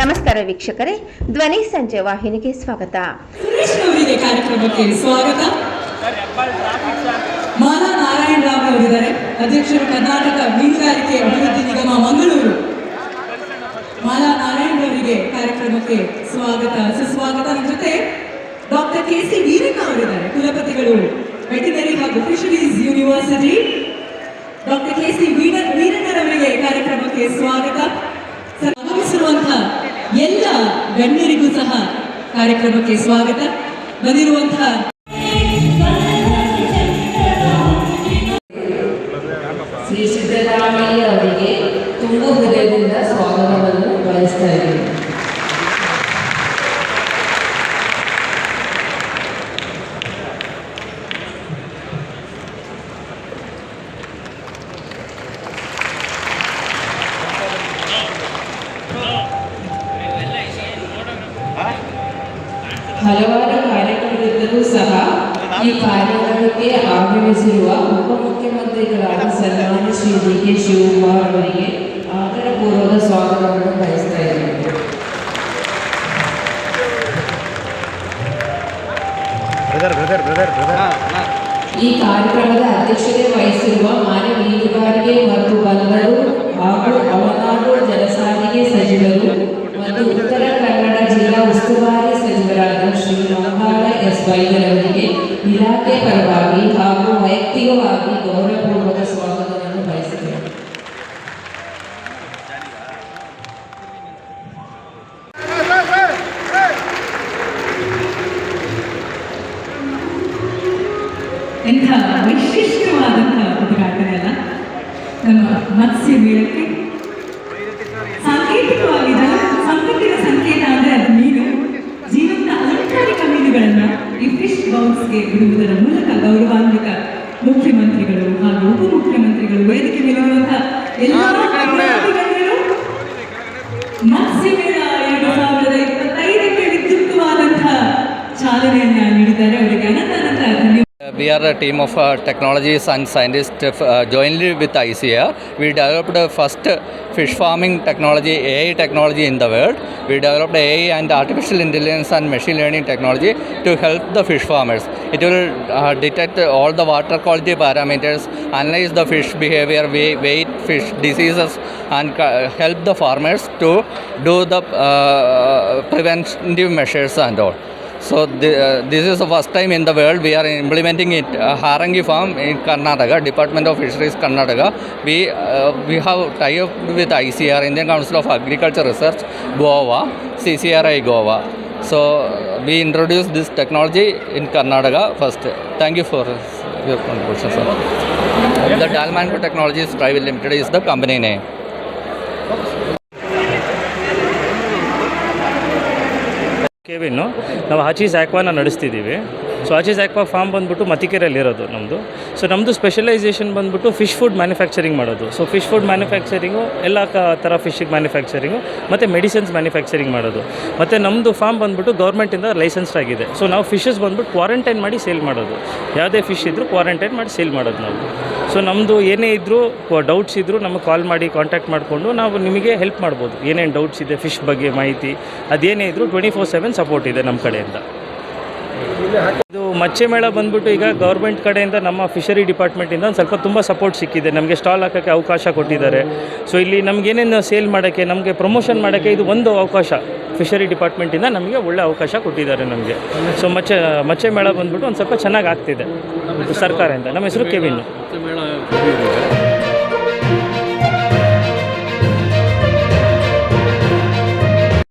ನಮಸ್ಕಾರ ವೀಕ್ಷಕರೇ. ಧ್ವನಿ ಸಂಜೆ ವಾಹಿನಿಗೆ ಸ್ವಾಗತ. ಕಾರ್ಯಕ್ರಮಕ್ಕೆ ಸ್ವಾಗತ. ಮಾಲಾ ನಾರಾಯಣ ರಾವ್ ಅವರಿದ್ದಾರೆ. ಅಧ್ಯಕ್ಷರು ಕರ್ನಾಟಕ ಮೀನುಗಾರಿಕೆ ಅಭಿವೃದ್ಧಿ ನಿಗಮ ಮಂಗಳೂರು. ಮಾಲಾ ನಾರಾಯಣ ಅವರಿಗೆ ಕಾರ್ಯಕ್ರಮಕ್ಕೆ ಸ್ವಾಗತ. ಸುಸ್ವಾಗತ. ನಮ್ಮ ಜೊತೆ ಡಾಕ್ಟರ್ ಕೆ ಸಿ ವೀರಣ್ಣ ಅವರಿದ್ದಾರೆ. ಕುಲಪತಿಗಳು ವೆಟಿನರಿ ಹಾಗೂ fisheries university. Doctor K C Veera ವೀರಣ್ಣರವರಿಗೆ ಕಾರ್ಯಕ್ರಮಕ್ಕೆ ಸ್ವಾಗತ. ಎಲ್ಲ ಗಣ್ಯರಿಗೂ ಸಹ ಕಾರ್ಯಕ್ರಮಕ್ಕೆ ಸ್ವಾಗತ. ಬಂದಿರುವಂತಹ ಹಲವಾರು ಕಾರ್ಯಕ್ರಮಗಳಿದ್ದರೂ ಸಹ ಈ ಕಾರ್ಯಕ್ರಮಕ್ಕೆ ಆಗಮಿಸಿರುವ ಉಪಮುಖ್ಯಮಂತ್ರಿಗಳಾದ ಸನ್ಮಾನ್ಯ ಶ್ರೀ ಡಿ ಕೆ ಶಿವಕುಮಾರ್ ಅವರಿಗೆ ಆದರಪೂರ್ವಕ ಸ್ವಾಗತವನ್ನು ಬಯಸ್ತಾ ಇದ್ದೇನೆ. ಬ್ರದರ್ ಬ್ರದರ್ ಬ್ರದರ್ ಬ್ರದರ್ ಈ ಕಾರ್ಯಕ್ರಮದ ಅಧ್ಯಕ್ಷತೆ ವಹಿಸಿರುವ ಮಾನ್ಯ ಮೀನುಗಾರಿಕೆ ಮತ್ತು ಬಂದರು ಹಾಗೂ ಅವನಾಡು ಜಲಸಾರಿಗೆ ಸಚಿವರು ಮತ್ತು ಉತ್ತರ ಕನ್ನಡ ಜಿಲ್ಲಾ ಉಸ್ತುವಾರಿ ಎಸ್ ಬೈಗರವರಿಗೆ ಇಲಾಖೆ ಪರವಾಗಿ ಹಾಗೂ ವೈಯಕ್ತಿಕವಾಗಿ ಗೌರವಪೂರ್ವಕ ಸ್ವಾಗತವನ್ನು ಬಯಸುತ್ತೇನೆ ಎಂಥ ವೈಶಿಷ್ಟ್ಯವಾದಂತಹ ಉದ್ಘಾಟನೆ ಅಲ್ಲ ನಮ್ಮ ಮತ್ಸ್ಯ ಮೇಳಕ್ಕೆ ಬೌಲ್ಸ್ಗೆ ಬಿಡುವುದರ ಮೂಲಕ ಗೌರವಾನ್ವಿತ ಮುಖ್ಯಮಂತ್ರಿಗಳು ಹಾಗೂ ಉಪಮುಖ್ಯಮಂತ್ರಿಗಳು ವೇದಿಕೆ ಮೇಲಿರುವಂತಹ ಎಲ್ಲ ಗಣ್ಯರು ಮತ್ಸ್ಯ ಮೇಳ ಎರಡು ಸಾವಿರದ ಇಪ್ಪತ್ತೈದಕ್ಕೆ ವಿದ್ಯುಕ್ತವಾದಂತಹ ಚಾಲನೆಯನ್ನ ನೀಡಿದ್ದಾರೆ. ಅವರಿಗೆ ಅನಂತ ಅನಂತ ಧನ್ಯವಾದ We are a team of uh, technologists and scientists uh, jointly with ICAR. We developed the first fish farming technology, AI technology in the world. We developed AI and artificial intelligence and machine learning technology to help the fish farmers. It will uh, detect all the water quality parameters, analyze the fish behavior, weigh- weight, fish diseases, and uh, help the farmers to do the uh, preventive measures and all. So the, uh, this is the first time in the world we are implementing it. Uh, Harangi farm in Karnataka, Department of Fisheries Karnataka. We uh, we have tie up with ICR, Indian Council of Agriculture Research, Goa, CCRI Goa. So uh, we introduced this technology in Karnataka first. Thank you for your contribution, sir. The Dalmanco Technologies Private Limited is the company name. ಕೆವಿನ್ನು ನಾವು ಹಚೀಸ್ ಆ್ಯಕ್ವಾನ ನಡೆಸ್ತಿದ್ದೀವಿ. So ಹಚೀಸ್ ಆ್ಯಕ್ವಾ form ಬಂದ್ಬಿಟ್ಟು ಮತಿಕೆರೆಯಲ್ಲಿ ಇರೋದು ನಮ್ಮದು so ನಮ್ಮದು specialisation ಬಂದ್ಬಿಟ್ಟು fish food manufacturing ಮಾಡೋದು. So fish food manufacturing ಎಲ್ಲ ಥರ ಫಿಶಿಗೆ ಮ್ಯಾನುಫ್ಯಾಕ್ಚರಿಂಗು ಮತ್ತು ಮೆಡಿಸಿನ್ಸ್ ಮ್ಯಾನುಫ್ಯಾಕ್ಚರಿಂಗ್ ಮಾಡೋದು. ಮತ್ತು ನಮ್ಮದು ಫಾರ್ಮ್ ಬಂದ್ಬಿಟ್ಟು ಗೌರ್ಮೆಂಟಿಂದ ಲೈಸೆನ್ಸ್ಡ್ ಆಗಿದೆ. ಸೊ ನಾವು ಫಿಶಸ್ ಬಂದ್ಬಿಟ್ಟು ಕ್ವಾರಂಟೈನ್ ಮಾಡಿ ಸೇಲ್ ಮಾಡೋದು. ಯಾವುದೇ ಫಿಶ್ ಇದ್ದರೂ ಕ್ವಾರಂಟೈನ್ ಮಾಡಿ ಸೇಲ್ ಮಾಡೋದು ನಾವು. ಸೊ ನಮ್ಮದು ಏನೇ ಇದ್ದರೂ ಡೌಟ್ಸ್ ಇದ್ದರೂ ನಮಗೆ ಕಾಲ್ ಮಾಡಿ ಕಾಂಟ್ಯಾಕ್ಟ್ ಮಾಡಿಕೊಂಡು ನಾವು ನಿಮಗೆ ಹೆಲ್ಪ್ ಮಾಡ್ಬೋದು. ಏನೇನು ಡೌಟ್ಸ್ ಇದೆ ಫಿಶ್ ಬಗ್ಗೆ ಮಾಹಿತಿ, ಅದೇನೇ ಇದ್ದರೂ ಟ್ವೆಂಟಿ ಫೋರ್ ಸೆವೆನ್ ಸಪೋರ್ಟ್ ಇದೆ ನಮ್ಮ ಕಡೆಯಿಂದ. ಇದು ಮಚ್ಚೆ ಮೇಳ ಬಂದ್ಬಿಟ್ಟು ಈಗ ಗೌರ್ಮೆಂಟ್ ಕಡೆಯಿಂದ, ನಮ್ಮ ಫಿಶರಿ ಡಿಪಾರ್ಟ್ಮೆಂಟಿಂದ ಒಂದು ಸ್ವಲ್ಪ ತುಂಬ ಸಪೋರ್ಟ್ ಸಿಕ್ಕಿದೆ. ನಮಗೆ ಸ್ಟಾಲ್ ಹಾಕೋಕ್ಕೆ ಅವಕಾಶ ಕೊಟ್ಟಿದ್ದಾರೆ. ಸೊ ಇಲ್ಲಿ ನಮಗೇನೇನು ಸೇಲ್ ಮಾಡೋಕ್ಕೆ, ನಮಗೆ ಪ್ರಮೋಷನ್ ಮಾಡೋಕ್ಕೆ ಇದು ಒಂದು ಅವಕಾಶ. ಫಿಶರಿ ಡಿಪಾರ್ಟ್ಮೆಂಟಿಂದ ನಮಗೆ ಒಳ್ಳೆ ಅವಕಾಶ ಕೊಟ್ಟಿದ್ದಾರೆ ನಮಗೆ. ಸೊ ಮಚ್ಚೆ ಮಚ್ಚೆ ಮೇಳ ಬಂದ್ಬಿಟ್ಟು ಒಂದು ಸ್ವಲ್ಪ ಚೆನ್ನಾಗಿ ಆಗ್ತಿದೆ. ಸರ್ಕಾರದಿಂದ ನಮ್ಮ ಹೆಸರು ಕೆವಿನ್